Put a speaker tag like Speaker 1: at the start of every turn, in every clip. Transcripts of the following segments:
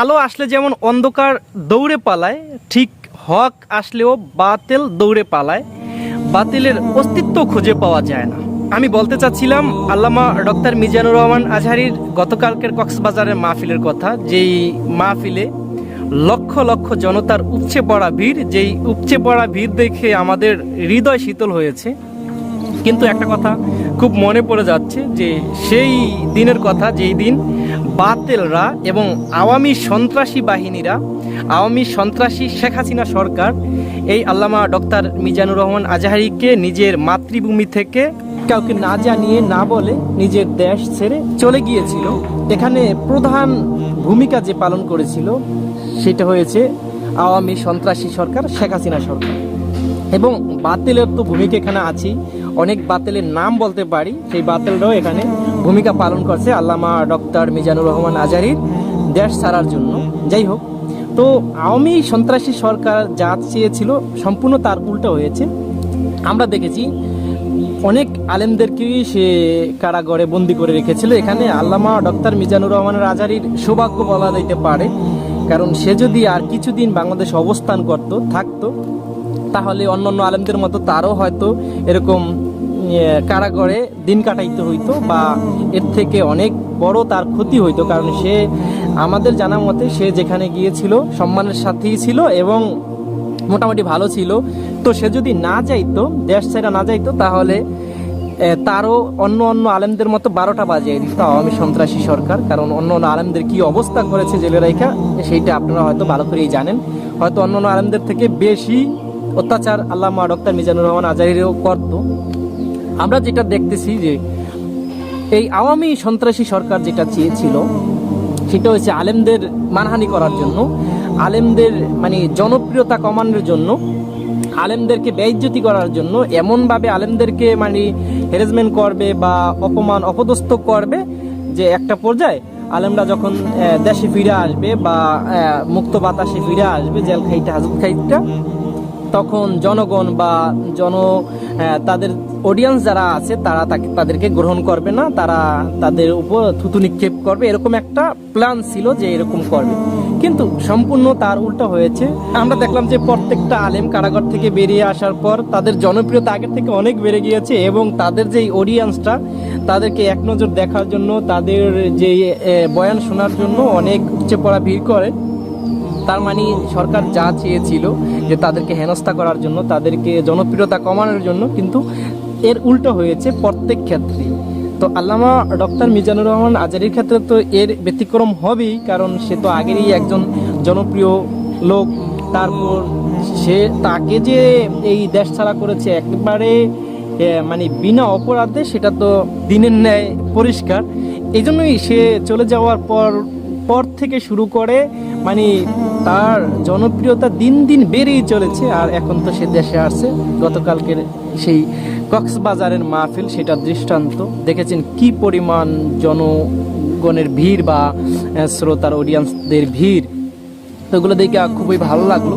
Speaker 1: আলো আসলে যেমন অন্ধকার দৌড়ে পালায়, ঠিক হক আসলেও বাতিল দৌড়ে পালায়। বাতিলের অস্তিত্ব খুঁজে পাওয়া যায় না। আমি বলতে চাচ্ছিলাম, আল্লামা ডক্টর মিজানুর রহমান আজহারির গতকালকের কক্সবাজারের মাহফিলের কথা, যেই মাহফিলে লক্ষ লক্ষ জনতার উপচে পড়া ভিড়, যেই উপচে পড়া ভিড় দেখে আমাদের হৃদয় শীতল হয়েছে। কিন্তু একটা কথা খুব মনে পড়ে যাচ্ছে, যে সেই দিনের কথা, যেই দিন বাতেলরা এবং আওয়ামী সন্ত্রাসী বাহিনীরা, আওয়ামী সন্ত্রাসী শেখ হাসিনা সরকার, এই আল্লামা ডক্টর মিজানুর রহমান আজাহারিকে নিজের মাতৃভূমি থেকে কাউকে না জানিয়ে, না বলে নিজের দেশ ছেড়ে চলে গিয়েছিল। এখানে প্রধান ভূমিকা যে পালন করেছিল, সেটা হয়েছে আওয়ামী সন্ত্রাসী সরকার, শেখ হাসিনা সরকার। এবং বাতিলের তো ভূমিকা এখানে আছেই। অনেক বাতিলের নাম বলতে পারি, সেই বাতিলরাও এখানে ভূমিকা পালন করছে আল্লামা ডক্টর মিজানুর রহমান আজারির দেশ ছাড়ার জন্য। যাই হোক, তো আওয়ামী সন্ত্রাসী সরকার যা চেয়েছিল, সম্পূর্ণ তার উল্টো হয়েছে। আমরা দেখেছি অনেক আলেমদেরকেই সে কারাগারে বন্দি করে রেখেছিল। এখানে আল্লামা ডক্টর মিজানুর রহমানের আজারির সৌভাগ্য বলা যেতে পারে, কারণ সে যদি আর কিছুদিন বাংলাদেশ অবস্থান করত, থাকতো তাহলে অন্য অন্য আলেমদের মতো তারও হয়তো এরকম ইয়ে, কারাগারে দিন কাটাইতে হইতো বা এর থেকে অনেক বড় তার ক্ষতি হইতো। কারণ সে আমাদের জানা মতে সে যেখানে গিয়েছিল সম্মানের সাথেই ছিল এবং মোটামুটি ভালো ছিল। তো সে যদি না যাইতো দেশ ছাড়া না যাইতো তাহলে তারও অন্য অন্য আলেমদের মতো বারোটা বাজিয়ে দিত আওয়ামী সন্ত্রাসী সরকার। কারণ অন্য অন্য আলেমদের কি অবস্থা করেছে জেলে রাইখা সেইটা আপনারা হয়তো ভালো করেই জানেন। হয়তো অন্য অন্য আলেমদের থেকে বেশি অত্যাচার, আল্লামা ডক্টর মিজানুর রহমান আজাহিরও করতো। আমরা যেটা দেখতেছি যে এই আওয়ামী সন্ত্রাসী সরকার যেটা চেয়েছিল, সেটা হচ্ছে আলেমদের মানহানি করার জন্য, আলেমদের মানে জনপ্রিয়তা কমানোর জন্য, আলেমদেরকে বেইজ্জতি করার জন্য, এমনভাবে আলেমদেরকে মানে হ্যারাসমেন্ট করবে বা অপমান, অপদস্থ করবে যে একটা পর্যায়ে আলেমরা যখন দেশে ফিরে আসবে বা মুক্ত বাতাসে ফিরে আসবে, জেল খাইটা হাজত খাইটা তখন জনগণ বা জন তাদের অডিয়েন্স যারা আছে, তারা তাকে, তাদেরকে গ্রহণ করবে না, তারা তাদের উপর থুতু নিক্ষেপ করবে। এরকম একটা প্ল্যান ছিল যে এরকম করবে। কিন্তু সম্পূর্ণ তার উল্টো হয়েছে। আমরা দেখলাম যে প্রত্যেকটা আলেম কারাগার থেকে বেরিয়ে আসার পর তাদের জনপ্রিয়তা আগের থেকে অনেক বেড়ে গিয়েছে এবং তাদের যেই অডিয়েন্সটা তাদেরকে এক নজর দেখার জন্য, তাদের যে বয়ান শোনার জন্য অনেক উচ্চে পড়া ভিড় করে। তার মানে সরকার যা চেয়েছিল যে তাদেরকে হেনস্থা করার জন্য, তাদেরকে জনপ্রিয়তা কমানোর জন্য, কিন্তু এর উল্টো হয়েছে প্রত্যেক ক্ষেত্রে। তো আল্লামা ডক্টর মিজানুর রহমান আজারির ক্ষেত্রে তো এর ব্যতিক্রম হবেই, কারণ সে তো আগেরই একজন জনপ্রিয় লোক। তারপর সে তাকে যে এই দেশ ছাড়া করেছে একেবারে মানে বিনা অপরাধে, সেটা তো দিনের ন্যায় পরিষ্কার। এই জন্যই সে চলে যাওয়ার পর পর থেকে শুরু করে মানে তার জনপ্রিয়তা দিন দিন বেড়েই চলেছে। আর এখন তো সে দেশে আসছে গতকালকের সেই কক্সবাজারের মাহফিল, সেটা দৃষ্টান্ত। দেখেছেন কি পরিমাণ জনগণের ভিড় বা শ্রোতার অডিয়েন্সদের ভিড়? তো এগুলো দেখে খুবই ভালো লাগল।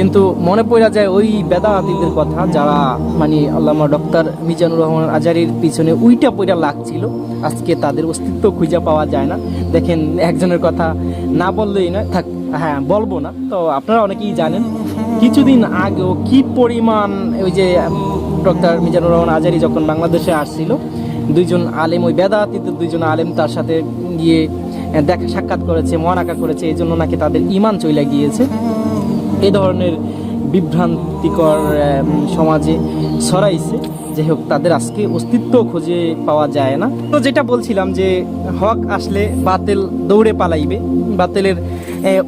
Speaker 1: কিন্তু মনে পড়া যায় ওই বেদাহাতিদের কথা যারা মানে আল্লামা ডক্টর মিজানুর রহমান আজারির পিছনে উইটা পইটা লাগছিল। আজকে তাদের অস্তিত্ব খুঁজে পাওয়া যায় না। দেখেন একজনের কথা না বললেই না, থাক হ্যাঁ বলব না। তো আপনারা অনেকেই জানেন, কিছুদিন আগেও কি পরিমাণ ওই যে ডক্টর মিজানুর রহমান আজারি যখন বাংলাদেশে আসছিল, দুইজন আলেম, ওই বেদাহাতিদের দুইজন আলেম তার সাথে গিয়ে দেখা সাক্ষাৎ করেছে মনাকা করেছে এই জন্য নাকি তাদের ইমান চলে গিয়েছে। এই ধরনের বিভ্রান্তিকর সমাজে ছড়াইছে। যে হোক, তাদের আজকে অস্তিত্ব খুঁজে পাওয়া যায় না। তো যেটা বলছিলাম যে, হক আসলে বাতিল দৌড়ে পালাইবে, বাতিলের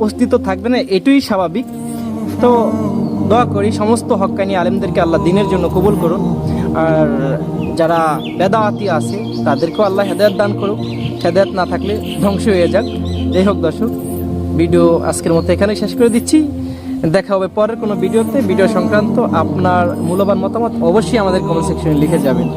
Speaker 1: অস্তিত্ব থাকবে না, এটুই স্বাভাবিক। তো দোয়া করি সমস্ত হক্কানি আলেমদেরকে আল্লাহ দিনের জন্য কবুল করুন আর যারা বেদাওয়াতি আছে, তাদেরকেও আল্লাহ হেদায়ত দান করুক। হেদায়ত না থাকলে ধ্বংস হয়ে যাক। যাই হোক দর্শক, ভিডিও আজকের মতো এখানে শেষ করে দিচ্ছি। দেখা হবে পরের কোনো ভিডিওতে। ভিডিও সংক্রান্ত আপনার মূল্যবান মতামত অবশ্যই আমাদের কমেন্ট সেকশনে লিখে যাবেন।